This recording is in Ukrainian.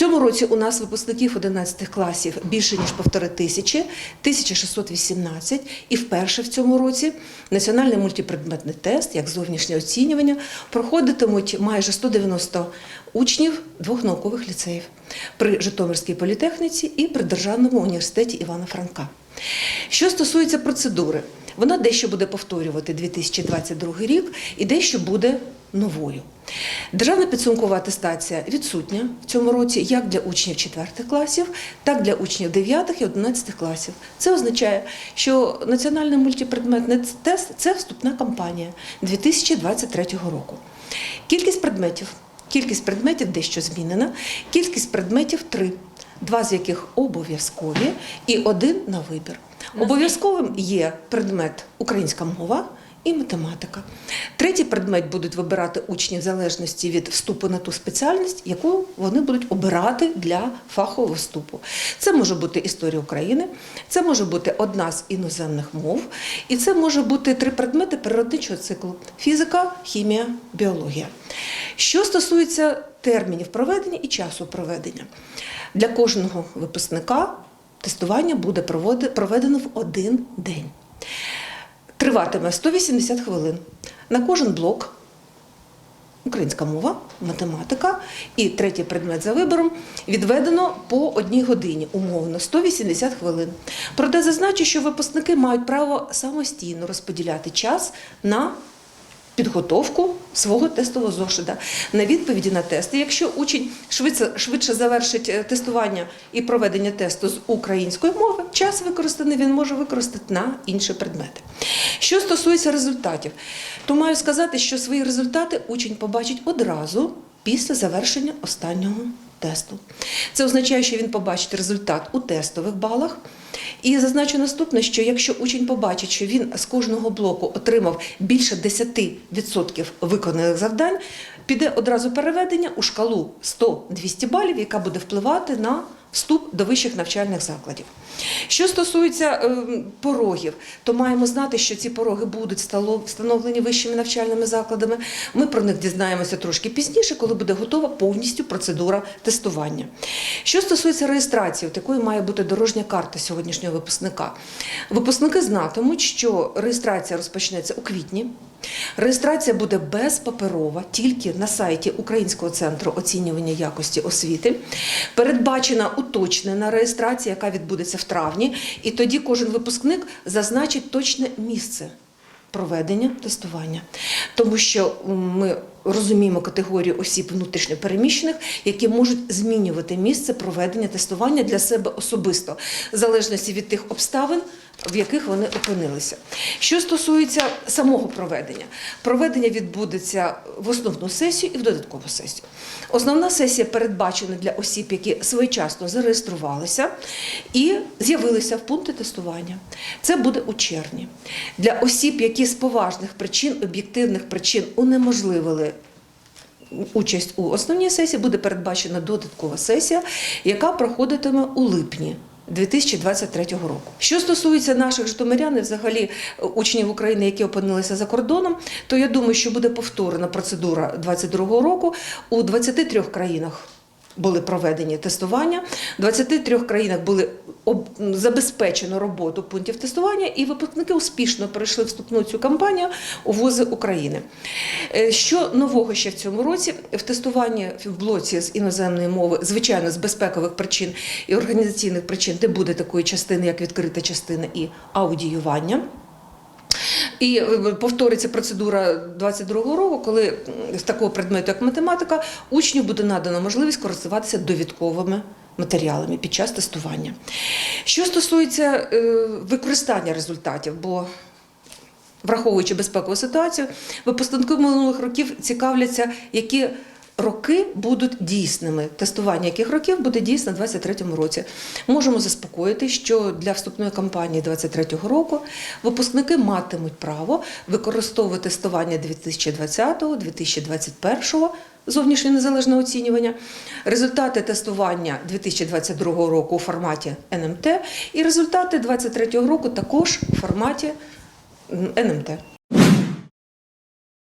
цьому році у нас випускників 11 класів більше ніж півтори тисячі, 1618. І вперше в цьому році національний мультипредметний тест, як зовнішнє оцінювання, проходитимуть майже 190 учнів двох наукових ліцеїв при Житомирській політехніці і при Державному університеті Івана Франка. Що стосується процедури, вона дещо буде повторювати 2022 рік і дещо буде новою. Державна підсумкова атестація відсутня в цьому році як для учнів 4 класів, так і для учнів 9 і 11 класів. Це означає, що національний мультипредметний тест це вступна кампанія 2023 року. Кількість предметів. Кількість предметів дещо змінена. Кількість предметів три, два з яких обов'язкові і один на вибір. Обов'язковим є предмет українська мова і математика. Третій предмет будуть вибирати учні в залежності від вступу на ту спеціальність, яку вони будуть обирати для фахового вступу. Це може бути історія України, це може бути одна з іноземних мов, і це може бути три предмети природничого циклу: фізика, хімія, біологія. Що стосується термінів проведення і часу проведення, для кожного випускника тестування буде проведено в один день. Триватиме 180 хвилин. На кожен блок українська мова, математика і третій предмет за вибором відведено по одній годині, умовно 180 хвилин. Проте зазначу, що випускники мають право самостійно розподіляти час на підготовку свого тестового зошита на відповіді на тести. Якщо учень швидше, швидше завершить е, тестування і проведення тесту з української мови, час використаний він може використати на інші предмети. Що стосується результатів, то маю сказати, що свої результати учень побачить одразу після завершення останнього тесту. Це означає, що він побачить результат у тестових балах. І зазначу наступне, що якщо учень побачить, що він з кожного блоку отримав більше 10% виконаних завдань, піде одразу переведення у шкалу 100-200 балів, яка буде впливати на вступ до вищих навчальних закладів. Що стосується е, порогів, то маємо знати, що ці пороги будуть встановлені вищими навчальними закладами. Ми про них дізнаємося трошки пізніше, коли буде готова повністю процедура тестування. Що стосується реєстрації, такою має бути дорожня карта сьогоднішнього випускника. Випускники знатимуть, що реєстрація розпочнеться у квітні. Реєстрація буде безпаперова, тільки на сайті Українського центру оцінювання якості освіти. Передбачена уточнена реєстрація, яка відбудеться в травні, і тоді кожен випускник зазначить точне місце проведення тестування, тому що ми розуміємо категорію осіб внутрішньопереміщених, які можуть змінювати місце проведення тестування для себе особисто, в залежності від тих обставин. В яких вони опинилися. Що стосується самого проведення, проведення відбудеться в основну сесію і в додаткову сесію. Основна сесія передбачена для осіб, які своєчасно зареєструвалися і з'явилися в пункти тестування. Це буде у червні. Для осіб, які з поважних причин, об'єктивних причин унеможливили участь у основній сесії, буде передбачена додаткова сесія, яка проходитиме у липні. 2023 року. Що стосується наших житомирян, і взагалі е, учнів України, які опинилися за кордоном, то я думаю, що буде повторена процедура 2022 року у 23 країнах. Були проведені тестування. В 23 країнах були забезпечено роботу пунктів тестування, і випускники успішно пройшли вступну цю кампанію у вузи України. Е, Що нового ще в цьому році? В тестуванні в блоці з іноземної мови, звичайно, з безпекових причин і організаційних причин, де буде такої частини, як відкрита частина і аудіювання. І е, повториться процедура 22-го року, коли з такого предмету, як математика, учню буде надано можливість користуватися довідковими матеріалами під час тестування. Що стосується е, використання результатів, бо враховуючи безпекову ситуацію, випускники минулих років цікавляться, які роки будуть дійсними. Тестування яких років буде дійсно у 2023 році. Можемо заспокоїти, що для вступної кампанії 2023 року випускники матимуть право використовувати тестування 2020-2021 зовнішнє незалежне оцінювання, результати тестування 2022 року у форматі НМТ і результати 2023 року також у форматі НМТ.